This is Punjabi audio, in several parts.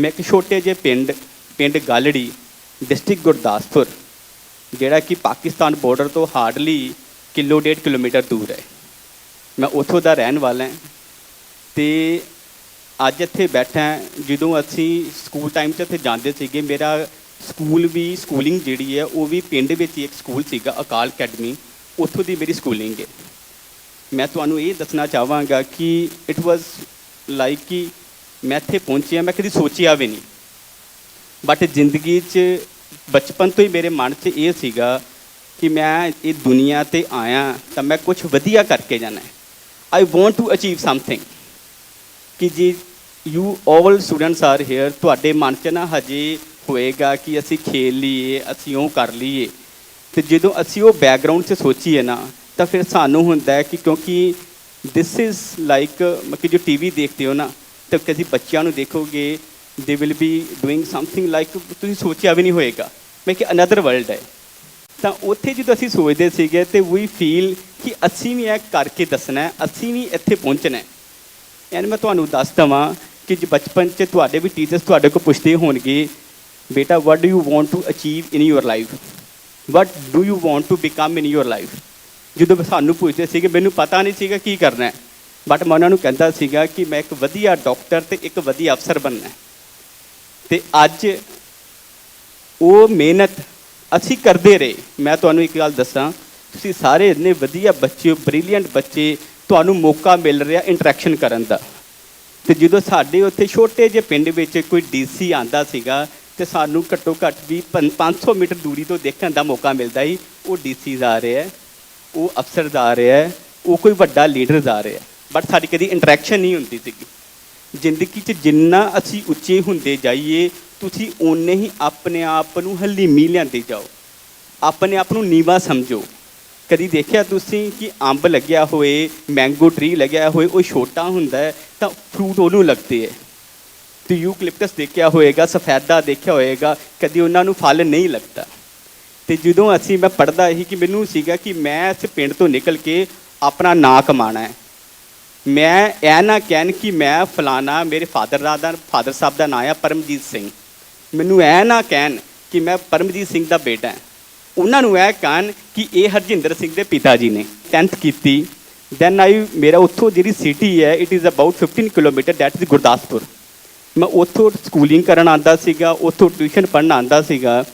ਮੈਂ ਇੱਕ ਛੋਟੇ ਜਿਹੇ ਪਿੰਡ ਪਿੰਡ ਗਾਲੜੀ, ਡਿਸਟ੍ਰਿਕਟ ਗੁਰਦਾਸਪੁਰ, ਜਿਹੜਾ ਕਿ ਪਾਕਿਸਤਾਨ ਬਾਰਡਰ ਤੋਂ ਹਾਰਡਲੀ ਕਿਲੋ ਡੇਢ ਕਿਲੋਮੀਟਰ ਦੂਰ ਹੈ। ਮੈਂ ਉੱਥੋਂ ਦਾ ਰਹਿਣ ਵਾਲਾ ਹਾਂ ਤੇ ਅੱਜ ਇੱਥੇ ਬੈਠਾ ਜਦੋਂ ਅਸੀਂ ਸਕੂਲ ਟਾਈਮ 'ਚ ਇੱਥੇ ਜਾਂਦੇ ਸੀਗੇ, ਮੇਰਾ ਸਕੂਲ ਵੀ ਸਕੂਲਿੰਗ ਜਿਹੜੀ ਹੈ, ਉਹ ਵੀ ਪਿੰਡ ਵਿੱਚ ਹੀ ਇੱਕ ਸਕੂਲ ਸੀਗਾ, ਅਕਾਲ ਅਕੈਡਮੀ। ਉੱਥੋਂ ਦੀ ਮੇਰੀ ਸਕੂਲਿੰਗ ਹੈ। ਮੈਂ ਤੁਹਾਨੂੰ ਇਹ ਦੱਸਣਾ ਚਾਹਾਂਗਾ ਕਿ ਇਟ ਵਾਸ ਲਾਈਕ ਕਿ ਮੈਂ ਇੱਥੇ ਪਹੁੰਚਿਆ ਮੈਂ ਕਦੀ ਸੋਚਿਆ ਵੀ ਨਹੀਂ। ਬਟ ਜ਼ਿੰਦਗੀ 'ਚ, ਬਚਪਨ ਤੋਂ ਹੀ ਮੇਰੇ ਮਨ 'ਚ ਇਹ ਸੀਗਾ ਕਿ ਮੈਂ ਇਹ ਦੁਨੀਆ ਤੇ ਆਇਆ ਤਾਂ ਮੈਂ ਕੁਝ ਵਧੀਆ ਕਰਕੇ ਜਾਣਾ ਹੈ। I want to achieve something ਕਿ ਜੀ you all students are here ਤੁਹਾਡੇ ਮਨ 'ਚ ਨਾ ਹਜੇ ਹੋਏਗਾ ਕਿ ਅਸੀਂ ਖੇਲ ਲਈਏ, ਅਸੀਂ ਉਹ ਕਰ ਲਈਏ। ਤੇ ਜਦੋਂ ਅਸੀਂ ਉਹ ਬੈਕਗ੍ਰਾਉਂਡ 'ਚ ਸੋਚੀਏ ਨਾ, ਤਾਂ ਫਿਰ ਸਾਨੂੰ ਹੁੰਦਾ ਹੈ ਕਿ ਕਿਉਂਕਿ ਦਿਸ ਇਜ਼ ਲਾਈਕ ਕਿ ਜੋ ਟੀਵੀ ਦੇਖਦੇ ਹੋ ਨਾ ਤਾਂ ਕਦੀ ਬੱਚਿਆਂ ਨੂੰ ਦੇਖੋਗੇ they will be doing something like ਤੁਸੀਂ ਸੋਚਿਆ ਵੀ ਨਹੀਂ ਹੋਏਗਾ। ਮੈਂ ਕਿ ਅਨਦਰ ਵਰਲਡ ਹੈ। ਤਾਂ ਉੱਥੇ ਜਦੋਂ ਅਸੀਂ ਸੋਚਦੇ ਸੀਗੇ ਤੇ ਵੀ ਫੀਲ ਕਿ ਅਸੀਂ ਵੀ ਇਹ ਕਰਕੇ ਦੱਸਣਾ ਹੈ, ਅਸੀਂ ਵੀ ਇੱਥੇ ਪਹੁੰਚਣਾ ਹੈ। ਯਾਨੀ ਮੈਂ ਤੁਹਾਨੂੰ ਦੱਸ ਦਵਾਂ ਕਿ ਜੇ ਬਚਪਨ 'ਚ ਤੁਹਾਡੇ ਵੀ ਟੀਚਰਸ ਤੁਹਾਡੇ ਕੋਲ ਪੁੱਛਦੇ ਹੋਣਗੇ, ਬੇਟਾ what do you want to achieve in your life what do you want to become in your life ਜਦੋਂ ਸਾਨੂੰ ਪੁੱਛਦੇ ਸੀਗੇ, ਮੈਨੂੰ ਪਤਾ ਨਹੀਂ ਸੀਗਾ ਕੀ ਕਰਨਾ ਹੈ। ਬਟ ਮੈਂ ਉਹਨਾਂ ਨੂੰ ਕਹਿੰਦਾ ਸੀਗਾ ਕਿ ਮੈਂ ਇੱਕ ਵਧੀਆ ਡਾਕਟਰ ਤੇ ਇੱਕ ਵਧੀਆ ਅਫਸਰ ਬਣਨਾ ਹੈ। ਤੇ ਅੱਜ ਉਹ ਮਿਹਨਤ ਅਸੀਂ ਕਰਦੇ ਰਹੇ। ਮੈਂ ਤੁਹਾਨੂੰ ਇੱਕ ਗੱਲ ਦੱਸਾਂ, ਤੁਸੀਂ ਸਾਰੇ ਇੰਨੇ ਵਧੀਆ ਬੱਚੇ ਹੋ ਬ੍ਰਿਲੀਅੰਟ ਬੱਚੇ, ਤੁਹਾਨੂੰ ਮੌਕਾ ਮਿਲ ਰਿਹਾ ਇੰਟਰੈਕਸ਼ਨ ਕਰਨ ਦਾ। ਤੇ ਜਦੋਂ ਸਾਡੇ ਉੱਥੇ ਛੋਟੇ ਜਿਹੇ ਪਿੰਡ ਵਿੱਚ ਕੋਈ ਡੀਸੀ ਆਂਦਾ ਸੀਗਾ, ਤੇ ਸਾਨੂੰ ਘੱਟੋ ਘੱਟ ਵੀ ਪੰ- 500 ਮੀਟਰ ਦੂਰੀ ਤੋਂ ਦੇਖਣ ਦਾ ਮੌਕਾ ਮਿਲਦਾ ਸੀ। ਉਹ ਡੀਸੀ ਜਾ ਰਿਹਾ ਉਹ ਅਫਸਰ ਜਾ ਰਿਹਾ ਉਹ ਕੋਈ ਵੱਡਾ ਲੀਡਰ ਜਾ ਰਿਹਾ ਬਟ ਸਾਡੀ ਕਦੀ ਇੰਟਰੈਕਸ਼ਨ ਨਹੀਂ ਹੁੰਦੀ ਸੀਗੀ। ਜ਼ਿੰਦਗੀ 'ਚ ਜਿੰਨਾ ਅਸੀਂ ਉੱਚੇ ਹੁੰਦੇ ਜਾਈਏ, ਤੁਸੀਂ ਓਨੇ ਹੀ ਆਪਣੇ ਆਪ ਨੂੰ ਹਲੀਮੀ ਲਿਆਂਦੇ ਜਾਓ। ਆਪਣੇ ਆਪ ਨੂੰ ਨੀਵਾ ਸਮਝੋ। ਕਦੀ ਦੇਖਿਆ ਤੁਸੀਂ ਕਿ ਅੰਬ ਲੱਗਿਆ ਹੋਏ ਮੈਂਗੋ ਟਰੀ ਲੱਗਿਆ ਹੋਏ, ਉਹ ਛੋਟਾ ਹੁੰਦਾ ਹੈ, ਤਾਂ ਫਰੂਟ ਉਹਨੂੰ ਲੱਗਦੇ ਹੈ। ਤੇ ਯੂਕਲਿਪਟਸ ਦੇਖਿਆ ਹੋਏਗਾ, ਸਫੈਦਾ ਦੇਖਿਆ ਹੋਏਗਾ, ਕਦੀ ਉਹਨਾਂ ਨੂੰ ਫਲ ਨਹੀਂ ਲੱਗਦਾ। ਤੇ ਜਦੋਂ ਅਸੀਂ, ਮੈਂ ਪੜਦਾ ਸੀ ਕਿ ਮੈਨੂੰ ਸੀਗਾ ਕਿ ਮੈਂ ਇਸ ਪਿੰਡ ਤੋਂ ਨਿਕਲ ਕੇ ਆਪਣਾ ਨਾਂ ਕਮਾਣਾ ਹੈ। ਮੈਂ ਇਹ ਨਾ ਕਹਿਣ ਕਿ ਮੈਂ ਫਲਾਣਾ ਮੇਰੇ ਫਾਦਰ ਦਾ ਦਾ ਫਾਦਰ ਸਾਹਿਬ ਦਾ ਨਾਂ ਆ ਪਰਮਜੀਤ ਸਿੰਘ। ਮੈਨੂੰ ਇਹ ਨਾ ਕਹਿਣ ਕਿ ਮੈਂ ਪਰਮਜੀਤ ਸਿੰਘ ਦਾ ਬੇਟਾ ਹਾਂ। ਉਹਨਾਂ ਨੂੰ ਇਹ ਕਹਿਣ ਕਿ ਇਹ ਹਰਜਿੰਦਰ ਸਿੰਘ ਦੇ ਪਿਤਾ ਜੀ ਨੇ 10th ਕੀਤੀ। ਦੈਨ ਆਈ ਮੇਰਾ ਉੱਥੋਂ ਜਿਹੜੀ ਸਿਟੀ ਹੈ it is about 15 kilometre that is Gurdaspur. ਮੈਂ ਉੱਥੋਂ ਸਕੂਲਿੰਗ ਕਰਨ ਆਂਦਾ ਸੀਗਾ, ਉੱਥੋਂ ਟਿਊਸ਼ਨ ਪੜ੍ਹਨ ਆਂਦਾ ਸੀਗਾ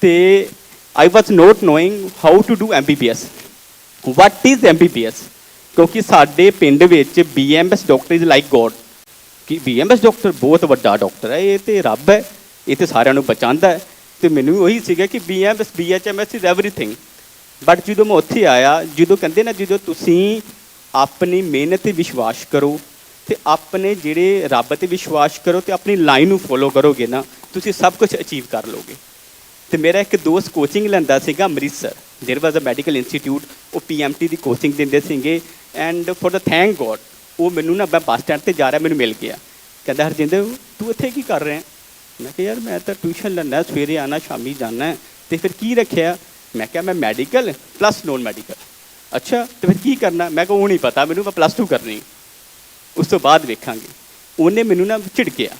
ਤੇ I was not knowing how to do MBBS what is MBBS ਕਿਉਂਕਿ ਸਾਡੇ ਪਿੰਡ ਵਿੱਚ BMS doctor is like God ਕਿ ਬੀਐਮਐਸ ਡਾਕਟਰ ਬਹੁਤ ਵੱਡਾ ਡਾਕਟਰ ਹੈ, ਇਹ ਤੇ ਰੱਬ ਹੈ, ਇਹ ਤੇ ਸਾਰਿਆਂ ਨੂੰ ਬਚਾਉਂਦਾ ਹੈ। ਤੇ ਮੈਨੂੰ ਉਹੀ ਸੀਗਾ ਕਿ BMS BHMS is everything but ਜਦੋਂ ਮੈਂ ਉੱਥੇ ਆਇਆ, ਜਦੋਂ ਕਹਿੰਦੇ ਨਾ, ਜਦੋਂ ਤੁਸੀਂ ਆਪਣੀ ਮਿਹਨਤ ਤੇ ਵਿਸ਼ਵਾਸ ਕਰੋ, ਤੇ ਆਪਣੇ ਜਿਹੜੇ ਰੱਬ ਤੇ ਵਿਸ਼ਵਾਸ ਕਰੋ ਤੇ ਆਪਣੀ ਲਾਈਨ ਨੂੰ ਫੋਲੋ ਕਰੋਗੇ ਨਾ, ਤੁਸੀਂ ਸਭ ਕੁਝ ਅਚੀਵ ਕਰ ਲੋਗੇ ਤੇ ਮੇਰਾ ਇੱਕ ਦੋਸਤ ਕੋਚਿੰਗ ਲੈਂਦਾ ਸੀਗਾ Amritsar. There was uh medical institute ਉਹ ਪੀਐਮਟੀ ਦੀ ਕੋਚਿੰਗ ਦਿੰਦੇ ਸੀਗੇ। And for the thank God ਉਹ ਮੈਨੂੰ ਨਾ ਮੈਂ ਬੱਸ ਸਟੈਂਡ ਤੇ ਜਾ ਰਿਹਾ, ਮੈਨੂੰ ਮਿਲ ਗਿਆ। ਕਹਿੰਦਾ, ਹਰਜਿੰਦਰ, ਤੂੰ ਇੱਥੇ ਕੀ ਕਰ ਰਿਹਾ? ਮੈਂ ਕਿਹਾ, ਯਾਰ, ਮੈਂ ਤਾਂ ਟਿਊਸ਼ਨ ਲੈਂਦਾ, ਸਵੇਰੇ ਆਣਾ ਸ਼ਾਮੀ ਜਾਣਾ। ਤੇ ਫਿਰ ਕੀ ਰੱਖਿਆ? ਮੈਂ ਕਿਹਾ, ਮੈਂ ਮੈਡੀਕਲ ਪਲੱਸ ਨੋਨ ਮੈਡੀਕਲ ਅੱਛਾ, ਤੇ ਫਿਰ ਕੀ ਕਰਨਾ? ਮੈਂ ਕਿਹਾ, ਉਹ ਨਹੀਂ ਪਤਾ ਮੈਨੂੰ, ਮੈਂ ਪਲੱਸ 2 ਕਰਨੀ ਉਸ ਤੋਂ ਬਾਅਦ ਵੇਖਾਂਗੇ। ਉਹਨੇ ਮੈਨੂੰ ਨਾ ਝਿੜਕਿਆ।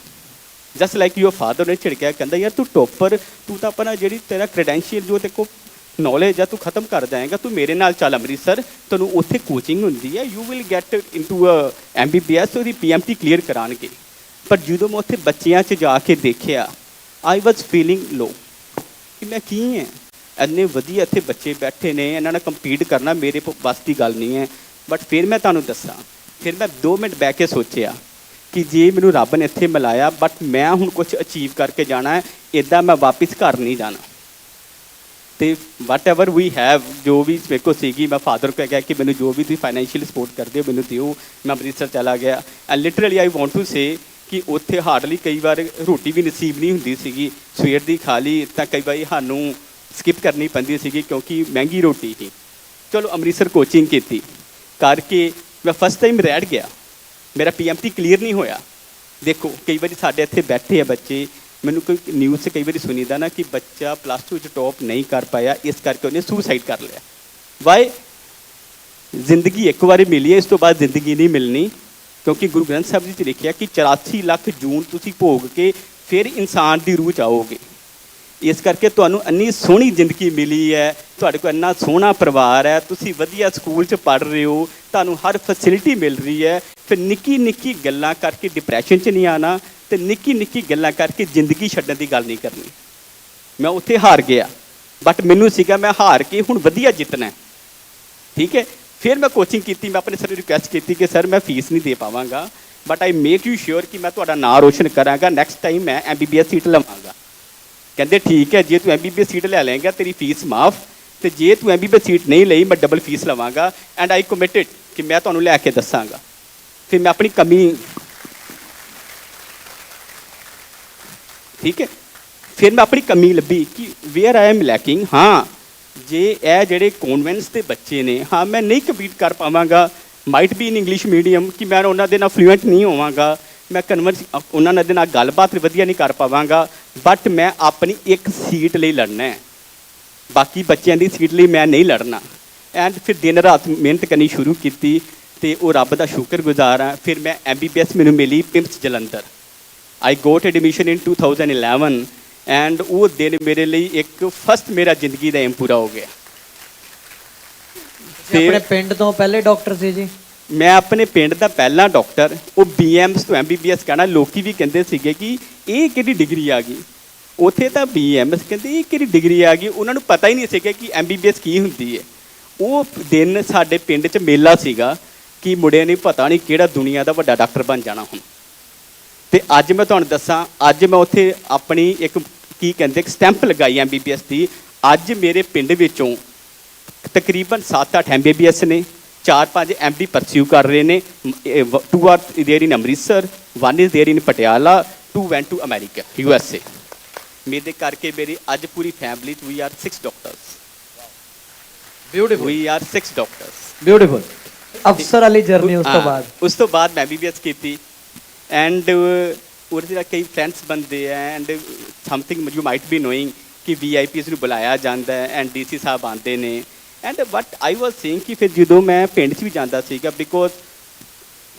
ਜਸਟ ਲਾਈਕ ਯੂਰ ਫਾਦਰ ਨੇ ਝਿੜਕਿਆ, ਕਹਿੰਦਾ, ਯਾਰ, ਤੂੰ ਟੋਪਰ ਤੂੰ ਤਾਂ ਆਪਣਾ ਜਿਹੜੀ ਤੇਰਾ ਕ੍ਰੈਡੈਂਸ਼ੀਅਲ ਜੋ ਤੇ ਕੋ ਨੌਲੇਜ ਆ, ਤੂੰ ਖਤਮ ਕਰ ਜਾਏਗਾ, ਤੂੰ ਮੇਰੇ ਨਾਲ ਚੱਲ ਅੰਮ੍ਰਿਤਸਰ, ਤੈਨੂੰ ਉੱਥੇ ਕੋਚਿੰਗ ਹੁੰਦੀ ਹੈ you will get into a MBBS ਉਹਦੀ ਪੀਐਮਟੀ ਕਲੀਅਰ ਕਰਾਣਗੇ ਪਰ ਜਦੋਂ ਮੈਂ ਉੱਥੇ ਬੱਚਿਆਂ 'ਚ ਜਾ ਕੇ ਦੇਖਿਆ ਆਈ ਵਾਸ ਫੀਲਿੰਗ ਲੋ ਕਿ ਮੈਂ ਕੀ ਹੈ ਇੰਨੇ ਵਧੀਆ ਇੱਥੇ ਬੱਚੇ ਬੈਠੇ ਨੇ, ਇਹਨਾਂ ਨਾਲ ਕੰਪੀਟ ਕਰਨਾ ਮੇਰੇ ਪ- ਵੱਸ ਦੀ ਗੱਲ ਨਹੀਂ ਹੈ। ਬਟ ਫਿਰ ਮੈਂ ਤੁਹਾਨੂੰ ਦੱਸਾਂ, ਫਿਰ ਮੈਂ 2 ਮਿੰਟ ਬਹਿ ਕੇ ਸੋਚਿਆ ਕਿ ਜੇ ਮੈਨੂੰ ਰੱਬ ਨੇ ਇੱਥੇ ਮਿਲਾਇਆ ਬਟ ਮੈਂ ਹੁਣ ਕੁਝ ਅਚੀਵ ਕਰਕੇ ਜਾਣਾ ਹੈ ਇਦਾਂ ਮੈਂ ਵਾਪਿਸ ਘਰ ਨਹੀਂ ਜਾਣਾ। ਤੇ ਵਟ ਐਵਰ ਵੀ ਹੈਵ ਜੋ ਵੀ ਮੇਰੇ ਕੋਲ ਸੀਗੀ, ਮੈਂ ਫਾਦਰ ਕੋ ਕਿਹਾ ਕਿ ਮੈਨੂੰ ਜੋ ਵੀ ਤੁਸੀਂ ਫਾਈਨੈਂਸ਼ੀਅਲ ਸਪੋਰਟ ਕਰਦੇ ਹੋ, ਮੈਨੂੰ ਦਿਓ। ਮੈਂ ਅੰਮ੍ਰਿਤਸਰ ਚਲਾ ਗਿਆ। And literally I want to say ਕਿ ਉੱਥੇ ਹਾਰਡਲੀ ਕਈ ਵਾਰ ਰੋਟੀ ਵੀ ਨਸੀਬ ਨਹੀਂ ਹੁੰਦੀ ਸੀਗੀ। ਸਵੇਰ ਦੀ ਖਾ ਲਈ, ਤਾਂ ਕਈ ਵਾਰੀ ਸਾਨੂੰ ਸਕਿਪ ਕਰਨੀ ਪੈਂਦੀ ਸੀਗੀ ਕਿਉਂਕਿ ਮਹਿੰਗੀ ਰੋਟੀ ਸੀ। ਚਲੋ, ਅੰਮ੍ਰਿਤਸਰ ਕੋਚਿੰਗ ਕੀਤੀ। ਕਰਕੇ ਮੈਂ ਫਸਟ ਟਾਈਮ ਰੈਡ ਗਿਆ। ਮੇਰਾ ਪੀਐਮਟੀ ਕਲੀਅਰ ਨਹੀਂ ਹੋਇਆ। ਦੇਖੋ, ਕਈ ਵਾਰੀ ਸਾਡੇ ਇੱਥੇ ਬੈਠੇ ਆ ਬੱਚੇ ਮੈਨੂੰ ਕੋਈ ਨਿਊਜ਼ 'ਚ ਕਈ ਵਾਰੀ ਸੁਣੀਦਾ ਨਾ ਕਿ ਬੱਚਾ ਪਲੱਸ 2 ਚ ਟੌਪ ਨਹੀਂ ਕਰ ਪਾਇਆ, ਇਸ ਕਰਕੇ ਉਹਨੇ ਸੁਸਾਈਡ ਕਰ ਲਿਆ। ਵਾਈ ਜ਼ਿੰਦਗੀ ਇੱਕ ਵਾਰੀ ਮਿਲੀ ਹੈ, ਇਸ ਤੋਂ ਬਾਅਦ ਜ਼ਿੰਦਗੀ ਨਹੀਂ ਮਿਲਣੀ, ਕਿਉਂਕਿ ਗੁਰੂ ਗ੍ਰੰਥ ਸਾਹਿਬ ਜੀ 'ਚ ਲਿਖਿਆ ਕਿ 84 ਲੱਖ ਜੂਨ ਤੁਸੀਂ ਭੋਗ ਕੇ ਫਿਰ ਇਨਸਾਨ ਦੀ ਰੂਹ ਚ ਆਓਗੇ। ਇਸ ਕਰਕੇ ਤੁਹਾਨੂੰ ਇੰਨੀ ਸੋਹਣੀ ਜ਼ਿੰਦਗੀ ਮਿਲੀ ਹੈ, ਤੁਹਾਡੇ ਕੋਲ ਇੰਨਾ ਸੋਹਣਾ ਪਰਿਵਾਰ ਹੈ, ਤੁਸੀਂ ਵਧੀਆ ਸਕੂਲ 'ਚ ਪੜ੍ਹ ਰਹੇ ਹੋ, ਤੁਹਾਨੂੰ ਹਰ ਫੈਸਿਲਿਟੀ ਮਿਲ ਰਹੀ ਹੈ, ਫਿਰ ਨਿੱਕੀ ਨਿੱਕੀ ਗੱਲਾਂ ਕਰਕੇ ਡਿਪਰੈਸ਼ਨ 'ਚ ਨਹੀਂ ਆਣਾ ਤੇ ਨਿੱਕੀ ਨਿੱਕੀ ਗੱਲਾਂ ਕਰਕੇ ਜ਼ਿੰਦਗੀ ਛੱਡਣ ਦੀ ਗੱਲ ਨਹੀਂ ਕਰਨੀ। ਮੈਂ ਉੱਥੇ ਹਾਰ ਗਿਆ ਬਟ ਮੈਨੂੰ ਸੀਗਾ ਮੈਂ ਹਾਰ ਕੇ ਹੁਣ ਵਧੀਆ ਜਿੱਤਣਾ। ਠੀਕ ਹੈ? ਫਿਰ ਮੈਂ ਕੋਚਿੰਗ ਕੀਤੀ, ਮੈਂ ਆਪਣੇ ਸਰ ਨੂੰ ਰਿਕੁਐਸਟ ਕੀਤੀ ਕਿ ਸਰ ਮੈਂ ਫੀਸ ਨਹੀਂ ਦੇ ਪਾਵਾਂਗਾ but I make you sure ਕਿ ਮੈਂ ਤੁਹਾਡਾ ਨਾਂ ਰੋਸ਼ਨ ਕਰਾਂਗਾ ਨੈਕਸਟ ਟਾਈਮ ਮੈਂ ਐਮਬੀਬੀਐਸ ਸੀਟ ਲਵਾਂਗਾ। ਕਹਿੰਦੇ ਠੀਕ ਹੈ, ਜੇ ਤੂੰ ਐਮਬੀਬੀਐਸ ਸੀਟ ਲੈ ਲਏਗਾ, ਤੇਰੀ ਫੀਸ ਮਾਫ, ਤੇ ਜੇ ਤੂੰ ਐਮਬੀਬੀਐਸ ਸੀਟ ਨਹੀਂ ਲਈ, ਮੈਂ ਡਬਲ ਫੀਸ ਲਵਾਂਗਾ ਐਂਡ ਆਈ ਕਮਿਟਡ ਕਿ ਮੈਂ ਤੁਹਾਨੂੰ ਲੈ ਕੇ ਦੱਸਾਂਗਾ। ਫਿਰ ਮੈਂ ਆਪਣੀ ਕਮੀ ਠੀਕ ਹੈ? ਫਿਰ ਮੈਂ ਆਪਣੀ ਕਮੀ ਲੱਭੀ ਕਿ ਵੇਅਰ ਆਈ ਐਮ ਲੈਕਿੰਗ ਹਾਂ, ਜੇ ਇਹ ਜਿਹੜੇ ਕਨਵੈਂਸ ਦੇ ਬੱਚੇ ਨੇ, ਹਾਂ, ਮੈਂ ਨਹੀਂ ਕੰਪੀਟ ਕਰ ਪਾਵਾਂਗਾ might be in English medium ਕਿ ਮੈਂ ਉਹਨਾਂ ਦੇ ਨਾਲ ਫਲੂਐਂਟ ਨਹੀਂ ਹੋਵਾਂਗਾ, ਮੈਂ ਕਨਵਰਸ ਉਹਨਾਂ ਨਾਲ ਦੇ ਨਾਲ ਗੱਲਬਾਤ ਵਧੀਆ ਨਹੀਂ ਕਰ ਪਾਵਾਂਗਾ ਬਟ ਮੈਂ ਆਪਣੀ ਇੱਕ ਸੀਟ ਲਈ ਲੜਨਾ ਹੈ। ਬਾਕੀ ਬੱਚਿਆਂ ਦੀ ਸੀਟ ਲਈ ਮੈਂ ਨਹੀਂ ਲੜਨਾ। ਐਂਡ ਫਿਰ ਦਿਨ ਰਾਤ ਮਿਹਨਤ ਕਰਨੀ ਸ਼ੁਰੂ ਕੀਤੀ ਤੇ ਉਹ ਰੱਬ ਦਾ ਸ਼ੁਕਰਗੁਜ਼ਾਰ ਹਾਂ। ਫਿਰ ਮੈਂ ਐਮਬੀਬੀਐਸ ਮੈਨੂੰ ਮਿਲੀ PIMS Jalandhar. I got admission in 2011 and ਉਹ ਦਿਨ ਮੇਰੇ ਲਈ ਇੱਕ ਫਸਟ ਮੇਰਾ ਜ਼ਿੰਦਗੀ ਦਾ ਏਮ ਪੂਰਾ ਹੋ ਗਿਆ। ਤੁਸੀਂ ਆਪਣੇ ਪਿੰਡ ਤੋਂ ਪਹਿਲੇ ਡਾਕਟਰ ਸੀ ਜੀ? ਮੈਂ ਆਪਣੇ ਪਿੰਡ ਦਾ ਪਹਿਲਾ ਡਾਕਟਰ ਉਹ ਬੀਐਮਸ ਤੋਂ ਐਮਬੀਬੀਐਸ ਕਹਿਣਾ ਲੋਕੀ ਵੀ ਕਹਿੰਦੇ ਸੀਗੇ ਕਿ ਇਹ ਕਿਹੜੀ ਡਿਗਰੀ ਆ ਗਈ? ਉਥੇ ਤਾਂ ਬੀਐਮਐਸ ਕਹਿੰਦੇ ਇਹ ਕਿਹੜੀ ਡਿਗਰੀ ਆ ਗਈ? ਉਹਨਾਂ ਨੂੰ ਪਤਾ ਹੀ ਨਹੀਂ ਸੀਗਾ ਕਿ ਐਮਬੀਬੀਐਸ ਕੀ ਹੁੰਦੀ ਹੈ। ਉਹ ਦਿਨ ਸਾਡੇ ਪਿੰਡ 'ਚ ਮੇਲਾ ਸੀਗਾ ਕਿ ਮੁੰਡਿਆਂ ਨੇ ਪਤਾ ਨਹੀਂ ਕਿਹੜਾ ਦੁਨੀਆ ਦਾ ਵੱਡਾ ਡਾਕਟਰ ਬਣ ਜਾਣਾ ਹੁਣ। ਤੇ ਅੱਜ ਮੈਂ ਤੁਹਾਨੂੰ ਦੱਸਾਂ ਅੱਜ ਮੈਂ ਉੱਥੇ ਆਪਣੀ ਇੱਕ ਕੀ ਕਹਿੰਦੇ ਸਟੈਂਪ ਲਗਾਈ ਐਮਬੀਬੀਐਸ ਦੀ ਅੱਜ ਮੇਰੇ ਪਿੰਡ ਵਿੱਚੋਂ ਤਕਰੀਬਨ 7-8 ਐਮਬੀਬੀਐਸ ਨੇ 4-5 ਐਮਡੀ ਪਰਸਿਊ ਕਰ ਰਹੇ ਨੇ two are there in Amritsar one is there in Patiala two went to America U S A ਮੇਰੇ ਕਰਕੇ ਮੇਰੀ ਅੱਜ ਪੂਰੀ family we are 6 doctors beautiful we are 6 doctors beautiful ਅਫਸਰ ਵਾਲੀ ਜਰਨੀ ਉਸ ਤੋਂ ਬਾਅਦ ਉਸ ਤੋਂ ਬਾਅਦ ਮੈਂ ਬੀਬੀਐਸ ਕੀਤੀ ਐਂਡ uh, ਉਹਦੇ ਨਾਲ ਕਈ ਫਰੈਂਡਸ ਬੰਦੇ ਆ and something you might be knowing ਕਿ ਵੀਆਈਪੀਸ ਨੂੰ ਬੁਲਾਇਆ ਜਾਂਦਾ ਹੈ ਐਂਡ ਡੀਸੀ ਸਾਹਿਬ ਆਉਂਦੇ ਨੇ। And but I was saying ਕਿ ਫਿਰ ਜਦੋਂ ਮੈਂ ਪਿੰਡ 'ਚ ਵੀ ਜਾਂਦਾ ਸੀਗਾ because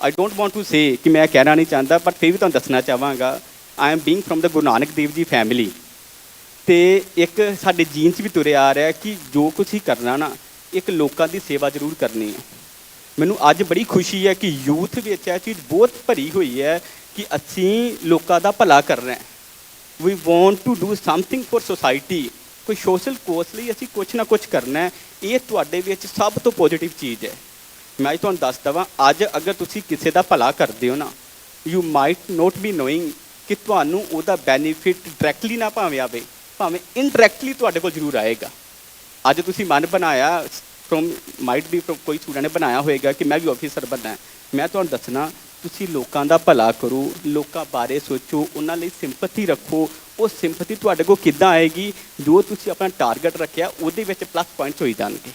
I don't want to say ਕਿ ਮੈਂ ਕਹਿਣਾ ਨਹੀਂ ਚਾਹੁੰਦਾ ਬਟ ਫਿਰ ਵੀ ਤੁਹਾਨੂੰ ਦੱਸਣਾ ਚਾਹਾਂਗਾ I am being from the Guru Nanak Dev ji family ਤੇ ਇੱਕ ਸਾਡੇ ਜੀਨ 'ਚ ਵੀ ਤੁਰਿਆ ਆ ਰਿਹਾ ਕਿ ਜੋ ਕੁਝ ਹੀ ਕਰਨਾ ਨਾ, ਇੱਕ ਲੋਕਾਂ ਦੀ ਸੇਵਾ ਜ਼ਰੂਰ ਕਰਨੀ ਹੈ। ਮੈਨੂੰ ਅੱਜ ਬੜੀ ਖੁਸ਼ੀ ਹੈ ਕਿ ਯੂਥ ਵਿੱਚ ਇਹ ਚੀਜ਼ ਬਹੁਤ ਭਰੀ ਹੋਈ ਹੈ ਕਿ ਅਸੀਂ ਲੋਕਾਂ ਦਾ ਭਲਾ ਕਰ ਰਹੇ ਹਾਂ। We want to do something for society ਕੋਈ ਸੋਸ਼ਲ ਕੋਸ ਲਈ ਅਸੀਂ ਕੁਝ ਨਾ ਕੁਝ ਕਰਨਾ ਹੈ। ਇਹ ਤੁਹਾਡੇ ਵਿੱਚ ਸਭ ਤੋਂ ਪੋਜ਼ਿਟਿਵ ਚੀਜ਼ ਹੈ। ਮੈਂ ਅੱਜ ਤੁਹਾਨੂੰ ਦੱਸ ਦਵਾਂ, ਅੱਜ ਅਗਰ ਤੁਸੀਂ ਕਿਸੇ ਦਾ ਭਲਾ ਕਰਦੇ ਹੋ ਨਾ you might not be knowing ਕਿ ਤੁਹਾਨੂੰ ਉਹਦਾ ਬੈਨੀਫਿਟ ਡਾਇਰੈਕਟਲੀ ਨਾ ਭਾਵੇਂ ਆਵੇ, ਭਾਵੇਂ ਇਨਡਾਇਰੈਕਟਲੀ ਤੁਹਾਡੇ ਕੋਲ ਜ਼ਰੂਰ ਆਏਗਾ। ਅੱਜ ਤੁਸੀਂ ਮਨ ਬਣਾਇਆ ਫਰੋਮ ਮਾਈਟ ਵੀ ਕੋਈ ਸਟੂਡੈਂਟ ਨੇ ਬਣਾਇਆ ਹੋਏਗਾ ਕਿ ਮੈਂ ਵੀ ਆਫੀਸਰ ਬਣਨਾ ਹੈ। ਮੈਂ ਤੁਹਾਨੂੰ ਦੱਸਣਾ, ਤੁਸੀਂ ਲੋਕਾਂ ਦਾ ਭਲਾ ਕਰੋ, ਲੋਕਾਂ ਬਾਰੇ ਸੋਚੋ, ਉਹਨਾਂ ਲਈ ਸਿੰਪਥੀ ਰੱਖੋ। ਉਹ ਸਿੰਪਥੀ ਤੁਹਾਡੇ ਕੋਲ ਕਿੱਦਾਂ ਆਏਗੀ? ਜੋ ਤੁਸੀਂ ਆਪਣਾ ਟਾਰਗੇਟ ਰੱਖਿਆ, ਉਹਦੇ ਵਿੱਚ ਪਲੱਸ ਪੁਆਇੰਟਸ ਹੋਈ ਜਾਣਗੇ।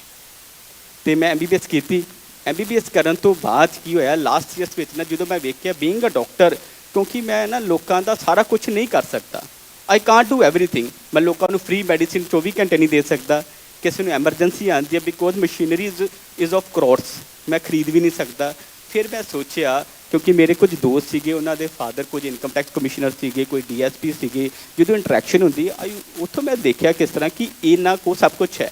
ਤੇ ਮੈਂ ਐਮਬੀਬੀਐਸ ਕੀਤੀ। ਐਮਬੀਬੀਐਸ ਕਰਨ ਤੋਂ ਬਾਅਦ ਕੀ ਹੋਇਆ ਲਾਸਟ ਈਅਰਸ ਵਿੱਚ ਨਾ ਜਦੋਂ ਮੈਂ ਵੇਖਿਆ ਬੀਇੰਗ ਅ ਡਾਕਟਰ ਕਿਉਂਕਿ ਮੈਂ ਨਾ ਲੋਕਾਂ ਦਾ ਸਾਰਾ ਕੁਝ ਨਹੀਂ ਕਰ ਸਕਦਾ। ਆਈ ਕਾਂਟ ਡੂ ਐਵਰੀਥਿੰਗ ਮੈਂ ਲੋਕਾਂ ਨੂੰ ਫ੍ਰੀ ਮੈਡੀਸਿਨ 24 ਘੰਟੇ ਨਹੀਂ ਦੇ ਸਕਦਾ। ਕਿਸੇ ਨੂੰ ਐਮਰਜੈਂਸੀ ਆਂਦੀ ਹੈ because machinery is of crores ਮੈਂ ਖਰੀਦ ਵੀ ਨਹੀਂ ਸਕਦਾ। ਫਿਰ ਮੈਂ ਸੋਚਿਆ, ਕਿਉਂਕਿ ਮੇਰੇ ਕੁਝ ਦੋਸਤ ਸੀਗੇ, ਉਹਨਾਂ ਦੇ ਫਾਦਰ ਕੁਝ ਇਨਕਮ ਟੈਕਸ ਕਮਿਸ਼ਨਰ ਸੀਗੇ, ਕੋਈ ਡੀਐਸਪੀ ਸੀਗੇ, ਜਦੋਂ ਇੰਟਰੈਕਸ਼ਨ ਹੁੰਦੀ ਆਈ, ਉੱਥੋਂ ਮੈਂ ਦੇਖਿਆ ਕਿਸ ਤਰ੍ਹਾਂ ਕਿ ਇਹਨਾਂ ਕੋ ਸਭ ਕੁਝ ਹੈ।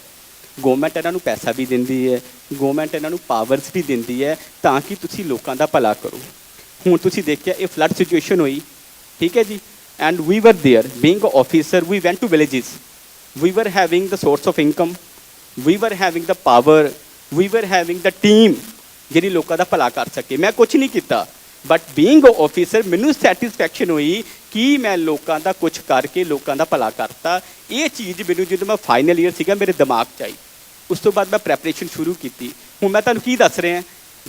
ਗਵਰਨਮੈਂਟ ਇਹਨਾਂ ਨੂੰ ਪੈਸਾ ਵੀ ਦਿੰਦੀ ਹੈ ਗਵਰਨਮੈਂਟ ਇਹਨਾਂ ਨੂੰ ਪਾਵਰਸ ਵੀ ਦਿੰਦੀ ਹੈ, ਤਾਂ ਕਿ ਤੁਸੀਂ ਲੋਕਾਂ ਦਾ ਭਲਾ ਕਰੋ। ਹੁਣ ਤੁਸੀਂ ਦੇਖਿਆ, ਇਹ ਫਲੱਡ ਸਿਚੁਏਸ਼ਨ ਹੋਈ, ਠੀਕ ਹੈ ਜੀ? And we were there being a officer we went to villages we were having the source of income. We were having the power. We were having the team. ਜਿਹੜੀ ਲੋਕਾਂ ਦਾ ਭਲਾ ਕਰ ਸਕੇ। ਮੈਂ ਕੁਝ ਨਹੀਂ ਕੀਤਾ। ਬਟ ਬੀਇੰਗ ਅ ਆਫੀਸਰ ਮੈਨੂੰ ਸੈਟੀਸਫੈਕਸ਼ਨ ਹੋਈ ਕਿ ਮੈਂ ਲੋਕਾਂ ਦਾ ਕੁਝ ਕਰਕੇ ਲੋਕਾਂ ਦਾ ਭਲਾ ਕਰਤਾ। ਇਹ ਚੀਜ਼ ਮੈਨੂੰ ਜਦੋਂ ਮੈਂ ਫਾਈਨਲ ਈਅਰ ਸੀਗਾ, ਮੇਰੇ ਦਿਮਾਗ 'ਚ ਆਈ। ਉਸ ਤੋਂ ਬਾਅਦ ਮੈਂ ਪ੍ਰੈਪਰੇਸ਼ਨ ਸ਼ੁਰੂ ਕੀਤੀ। ਹੁਣ ਮੈਂ ਤੁਹਾਨੂੰ ਕੀ ਦੱਸ ਰਿਹਾ।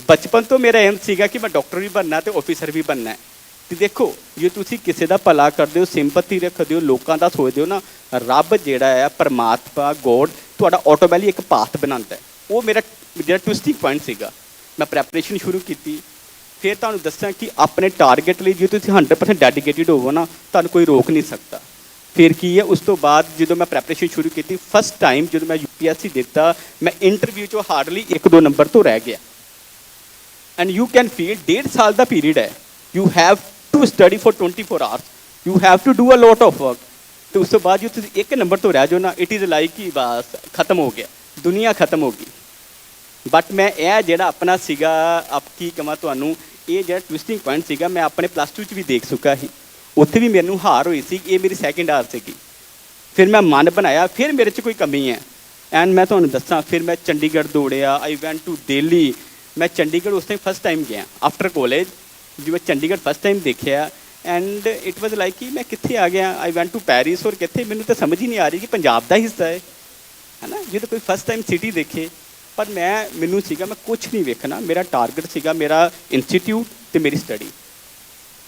ਬਚਪਨ ਤੋਂ ਮੇਰਾ ਏਮ ਸੀਗਾ ਕਿ ਮੈਂ ਡਾਕਟਰ ਵੀ ਬਣਨਾ ਤੇ ਆਫੀਸਰ ਵੀ ਬਣਨਾ। ਹੈ ਤੇ ਦੇਖੋ, ਜੇ ਤੁਸੀਂ ਕਿਸੇ ਦਾ ਭਲਾ ਕਰਦੇ ਹੋ, ਸਿੰਪਥੀ ਰੱਖਦੇ ਹੋ, ਲੋਕਾਂ ਦਾ ਸੋਚਦੇ ਹੋ ਨਾ, ਰੱਬ ਜਿਹੜਾ ਹੈ, ਪਰਮਾਤਮਾ, ਗੋਡ, ਤੁਹਾਡਾ ਆਟੋਮੈਟਿਕਲੀ ਇੱਕ ਪਾਥ ਬਣਾਉਂਦਾ ਹੈ। ਉਹ ਮੇਰਾ ਜਿਹੜਾ ਟਵਿਸਟਿੰਗ ਪੁਆਇੰਟ ਸੀਗਾ, ਮੈਂ ਪ੍ਰੈਪਰੇਸ਼ਨ ਸ਼ੁਰੂ ਕੀਤੀ। ਫਿਰ ਤੁਹਾਨੂੰ ਦੱਸਾਂ ਕਿ ਆਪਣੇ ਟਾਰਗੇਟ ਲਈ ਜੇ ਤੁਸੀਂ 100% ਡੈਡੀਕੇਟਿਡ ਹੋਵੋ ਨਾ, ਤੁਹਾਨੂੰ ਕੋਈ ਰੋਕ ਨਹੀਂ ਸਕਦਾ। ਫਿਰ ਕੀ ਹੈ, ਉਸ ਤੋਂ ਬਾਅਦ ਜਦੋਂ ਮੈਂ ਪ੍ਰੈਪਰੇਸ਼ਨ ਸ਼ੁਰੂ ਕੀਤੀ ਫਸਟ ਟਾਈਮ ਜਦੋਂ ਮੈਂ ਯੂਪੀਐਸਸੀ ਦਿੱਤਾ, ਮੈਂ ਇੰਟਰਵਿਊ 'ਚੋਂ ਹਾਰਡਲੀ 1-2 ਨੰਬਰ ਤੋਂ ਰਹਿ ਗਿਆ। ਐਂਡ ਯੂ ਕੈਨ ਫੀਲ ਡੇਢ ਸਾਲ ਦਾ ਪੀਰੀਅਡ ਹੈ। You have to study for 24 hours you have to do a lot of work ਤੇ ਉਸ ਤੋਂ ਬਾਅਦ ਜੇ ਤੁਸੀਂ ਇੱਕ ਨੰਬਰ ਤੋਂ ਰਹਿ ਜਾਓ ਨਾ ਇਟ ਇਜ਼ ਲਾਈਕ ਕਿ ਬਸ ਖਤਮ ਹੋ ਗਿਆ ਦੁਨੀਆ ਖਤਮ ਹੋ ਗਈ ਬਟ ਮੈਂ ਇਹ ਜਿਹੜਾ ਆਪਣਾ ਸੀਗਾ ਆਪ ਕੀ ਕਹਾਂ ਤੁਹਾਨੂੰ ਇਹ ਜਿਹੜਾ ਟਵਿਸਟਿੰਗ ਪੁਆਇੰਟ ਸੀਗਾ ਮੈਂ ਆਪਣੇ ਪਲੱਸ 2 ਚ ਵੀ ਦੇਖ ਚੁੱਕਾ ਸੀ ਉੱਥੇ ਵੀ ਮੈਨੂੰ ਹਾਰ ਹੋਈ ਸੀ ਇਹ ਮੇਰੀ ਸੈਕਿੰਡ ਹਾਰ ਸੀਗੀ ਫਿਰ ਮੈਂ ਮਨ ਬਣਾਇਆ ਫਿਰ ਮੇਰੇ 'ਚ ਕੋਈ ਕਮੀ ਹੈ ਐਂਡ ਮੈਂ ਤੁਹਾਨੂੰ ਦੱਸਾਂ ਫਿਰ ਮੈਂ ਚੰਡੀਗੜ੍ਹ ਦੌੜਿਆ ਆਈ ਵੈਂਟ ਟੂ ਦਿੱਲੀ ਮੈਂ ਚੰਡੀਗੜ੍ਹ ਉਸ ਟਾਈਮ ਫਸਟ ਟਾਈਮ ਗਿਆ ਆਫਟਰ ਕਾਲਜ ਜਿਵੇਂ ਚੰਡੀਗੜ੍ਹ ਫਸਟ ਟਾਈਮ ਦੇਖਿਆ ਐਂਡ ਇਟ ਵਾਸ ਲਾਈਕ ਕਿ ਮੈਂ ਕਿੱਥੇ ਆ ਗਿਆ? ਆਈ ਵੈਂਟ ਟੂ ਪੈਰਿਸ ਔਰ ਕਿੱਥੇ ਮੈਨੂੰ ਤਾਂ ਸਮਝ ਹੀ ਨਹੀਂ ਆ ਰਹੀ ਕਿ ਪੰਜਾਬ ਦਾ ਹਿੱਸਾ ਹੈ। ਹਨਾ? ਜਦੋਂ ਕੋਈ ਫਸਟ ਟਾਈਮ ਸਿਟੀ ਦੇਖੇ, ਪਰ ਮੈਂ, ਮੈਨੂੰ ਸੀਗਾ, ਮੈਂ ਕੁਝ ਨਹੀਂ ਵੇਖਣਾ। ਮੇਰਾ ਟਾਰਗੇਟ ਸੀਗਾ ਮੇਰਾ ਇੰਸਟੀਚਿਊਟ ਤੇ ਮੇਰੀ ਸਟੱਡੀ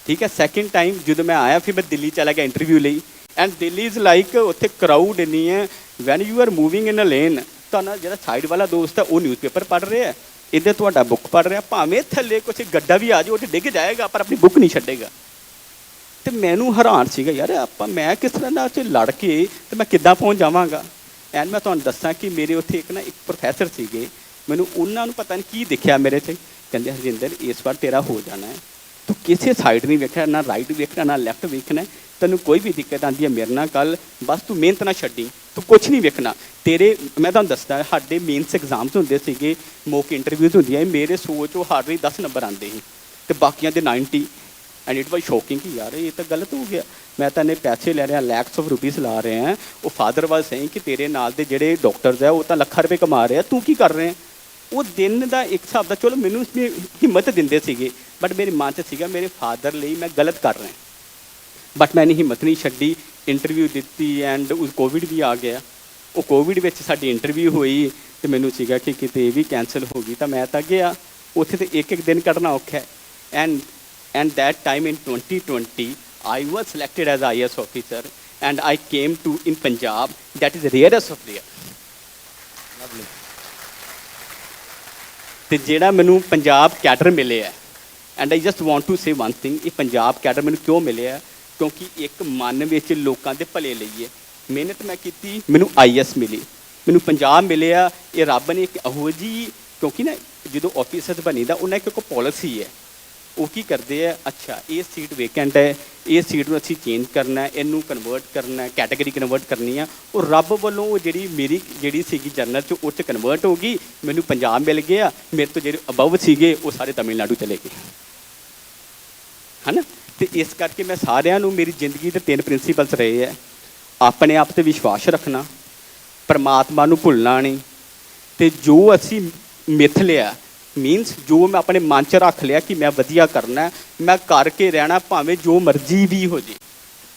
ਠੀਕ ਹੈ? ਸੈਕਿੰਡ ਟਾਈਮ ਜਦੋਂ ਮੈਂ ਆਇਆ, ਫਿਰ ਮੈਂ ਦਿੱਲੀ ਚਲਾ ਗਿਆ ਇੰਟਰਵਿਊ ਲਈ। ਐਂਡ ਦਿੱਲੀ ਇਜ਼ ਲਾਈਕ ਉੱਥੇ ਕਰਾਊਡ ਇੰਨੀ ਹੈ। When you are moving in a lane ਤੁਹਾਨੂੰ ਜਿਹੜਾ ਸਾਈਡ ਵਾਲਾ ਦੋਸਤ ਹੈ, ਉਹ ਨਿਊਜ਼ਪੇਪਰ ਪੜ੍ਹ ਰਿਹਾ ਹੈ। ਇੱਧਰ ਤੁਹਾਡਾ ਬੁੱਕ ਪੜ੍ਹ ਰਿਹਾ, ਭਾਵੇਂ ਥੱਲੇ ਕੁਝ ਗੱਡਾ ਵੀ ਆ ਜਾਓ ਉੱਥੇ ਡਿੱਗ ਜਾਏਗਾ, ਪਰ ਆਪਣੀ ਬੁੱਕ ਨਹੀਂ ਛੱਡੇਗਾ। ਤੇ ਮੈਨੂੰ ਹੈਰਾਨ ਸੀਗਾ, ਯਾਰ ਆਪਾਂ ਮੈਂ ਕਿਸ ਤਰ੍ਹਾਂ ਨਾਲ ਉੱਥੇ ਲੜ ਕੇ ਤੇ ਮੈਂ ਕਿੱਦਾਂ ਪਹੁੰਚ ਜਾਵਾਂਗਾ? ਐਨ ਮੈਂ ਤੁਹਾਨੂੰ ਦੱਸਾਂ ਕਿ ਮੇਰੇ ਉੱਥੇ ਇੱਕ ਨਾ ਇੱਕ ਪ੍ਰੋਫੈਸਰ ਸੀਗੇ, ਮੈਨੂੰ ਉਹਨਾਂ ਨੂੰ ਪਤਾ ਨਹੀਂ ਕੀ ਦਿਖਿਆ ਮੇਰੇ 'ਤੇ। ਕਹਿੰਦੇ, ਹਰਜਿੰਦਰ, ਇਸ ਵਾਰ ਤੇਰਾ ਹੋ ਜਾਣਾ ਹੈ। ਤੂੰ ਕਿਸੇ ਸਾਈਡ ਨਹੀਂ ਵੇਖਣਾ, ਨਾ ਰਾਈਟ ਵੇਖਣਾ, ਨਾ ਲੈਫਟ ਵੇਖਣਾ ਤੈਨੂੰ ਕੋਈ ਵੀ ਦਿੱਕਤ ਆਂਦੀ ਹੈ ਮੇਰੇ ਨਾਲ ਕੱਲ ਬਸ ਤੂੰ ਮਿਹਨਤ ਨਾ ਛੱਡੀ, ਤੂੰ ਕੁਝ ਨਹੀਂ ਵੇਖਣਾ। ਤੇਰੇ, ਮੈਂ ਤੁਹਾਨੂੰ ਦੱਸਦਾ, ਸਾਡੇ ਮੇਨਸ ਐਗਜ਼ਾਮਸ ਹੁੰਦੇ ਸੀਗੇ ਮੋਕ ਇੰਟਰਵਿਊਜ਼ ਹੁੰਦੀਆਂ ਮੇਰੇ ਸੋਚ ਉਹ ਹਾਰਡਲੀ 10 ਨੰਬਰ ਆਉਂਦੇ ਸੀ। ਤੇ ਬਾਕੀਆਂ ਦੇ 90 ਐਂਡ ਇਟ ਵਾਸ ਸ਼ੋਕਿੰਗ ਕਿ ਯਾਰ ਇਹ ਤਾਂ ਗਲਤ ਹੋ ਗਿਆ। ਮੈਂ ਤਾਂ ਨੇ ਪੈਸੇ ਲੈ ਰਿਹਾ ਲੈਕਸ ਆਫ ਰੁਪੀਸ ਲਾ ਰਹੇ ਆ ਉਹ ਫਾਦਰ ਵਾਸ ਸਹੀ ਕਿ ਤੇਰੇ ਨਾਲ ਦੇ ਜਿਹੜੇ ਡਾਕਟਰਸ ਆ, ਉਹ ਤਾਂ ਲੱਖਾਂ ਰੁਪਏ ਕਮਾ ਰਹੇ ਆ, ਤੂੰ ਕੀ ਕਰ ਰਿਹਾ ਉਹ ਦਿਨ ਦਾ ਇੱਕ ਹਿਸਾਬ ਦਾ, ਚਲੋ ਮੈਨੂੰ ਹਿੰਮਤ ਦਿੰਦੇ ਸੀਗੇ ਬਟ ਮੇਰੇ ਮਨ 'ਚ ਸੀਗਾ, ਮੇਰੇ ਫਾਦਰ ਲਈ ਮੈਂ ਗਲਤ ਕਰ ਰਿਹਾ ਬਟ ਮੈਂ ਨਹੀਂ ਹਿੰਮਤ ਨਹੀਂ ਛੱਡੀ ਇੰਟਰਵਿਊ ਦਿੱਤੀ ਐਂਡ ਉਸ ਕੋਵਿਡ ਵੀ ਆ ਗਿਆ ਉਹ ਕੋਵਿਡ ਵਿੱਚ ਸਾਡੀ ਇੰਟਰਵਿਊ ਹੋਈ ਤੇ ਮੈਨੂੰ ਸੀਗਾ ਕਿ ਕਿਤੇ ਇਹ ਵੀ ਕੈਨਸਲ ਹੋ ਗਈ ਤਾਂ ਮੈਂ ਤਾਂ ਗਿਆ ਉੱਥੇ ਤੇ ਇੱਕ ਇੱਕ ਦਿਨ ਕੱਢਣਾ ਔਖਾ ਹੈ and and that time in 2020 i was selected as is officer and i came to in punjab that is rarest of rare ਤੇ ਜਿਹੜਾ ਮੈਨੂੰ ਪੰਜਾਬ ਕੈਡਰ ਮਿਲਿਆ and I just want to say one thing ਇਹ ਪੰਜਾਬ ਕੈਡਰ ਮੈਨੂੰ ਕਿਉਂ ਮਿਲਿਆ ਕਿਉਂਕਿ ਇੱਕ ਮਨ ਵਿੱਚ ਲੋਕਾਂ ਦੇ ਭਲੇ ਲਈ ਹੈ। ਮਿਹਨਤ ਮੈਂ ਕੀਤੀ, ਮੈਨੂੰ ਆਈਐਸ ਮਿਲੀ। ਮੈਨੂੰ ਪੰਜਾਬ ਮਿਲਿਆ, ਇਹ ਰੱਬ ਨੇ ਇੱਕ ਇਹੋ ਜੀ ਕਿਉਂਕਿ ਨਾ ਜਦੋਂ ਆਫੀਸਰ ਬਣੀਦਾ ਉਹਨਾਂ ਇੱਕ ਕੋਈ ਪਾਲਿਸੀ ਹੈ। ਉਹ ਕੀ ਕਰਦੇ ਆ? ਅੱਛਾ, ਇਹ ਸੀਟ ਵੇਕੈਂਟ ਹੈ, ਇਹ ਸੀਟ ਨੂੰ ਅਸੀਂ ਚੇਂਜ ਕਰਨਾ ਇਹਨੂੰ ਕਨਵਰਟ ਕਰਨਾ ਕੈਟਾਗਰੀ ਕਨਵਰਟ ਕਰਨੀ ਆ। ਉਹ ਰੱਬ ਵੱਲੋਂ ਉਹ ਜਿਹੜੀ ਮੇਰੀ, ਜਿਹੜੀ ਸੀਗੀ ਜਰਨਲ ਚ, ਉਹ ਚ ਕਨਵਰਟ ਹੋ ਗਈ, ਮੈਨੂੰ ਪੰਜਾਬ ਮਿਲ ਗਿਆ, ਮੇਰੇ ਤੋਂ ਜਿਹੜੇ ਅਬਵ ਸੀਗੇ, ਉਹ ਸਾਰੇ ਤਮਿਲਨਾਡੂ ਚਲੇ ਗਏ। ਹਨਾ? ਤੇ ਇਸ ਕਰਕੇ ਮੈਂ ਸਾਰਿਆਂ ਨੂੰ ਮੇਰੀ ਜ਼ਿੰਦਗੀ ਦੇ ਤਿੰਨ ਪ੍ਰਿੰਸੀਪਲਸ ਰਹੇ ਹੈ। ਆਪਣੇ ਆਪ ਤੇ ਵਿਸ਼ਵਾਸ ਰੱਖਣਾ, ਪਰਮਾਤਮਾ ਨੂੰ ਭੁੱਲਣਾ ਨਹੀਂ, ਤੇ ਜੋ ਅਸੀਂ ਮਿੱਥ ਲਿਆ ਮੀਨਸ ਜੋ ਮੈਂ ਆਪਣੇ ਮਨ 'ਚ ਰੱਖ ਲਿਆ ਕਿ ਮੈਂ ਵਧੀਆ ਕਰਨਾ, ਮੈਂ ਕਰਕੇ ਰਹਿਣਾ, ਭਾਵੇਂ ਜੋ ਮਰਜ਼ੀ ਵੀ ਹੋ ਜੇ।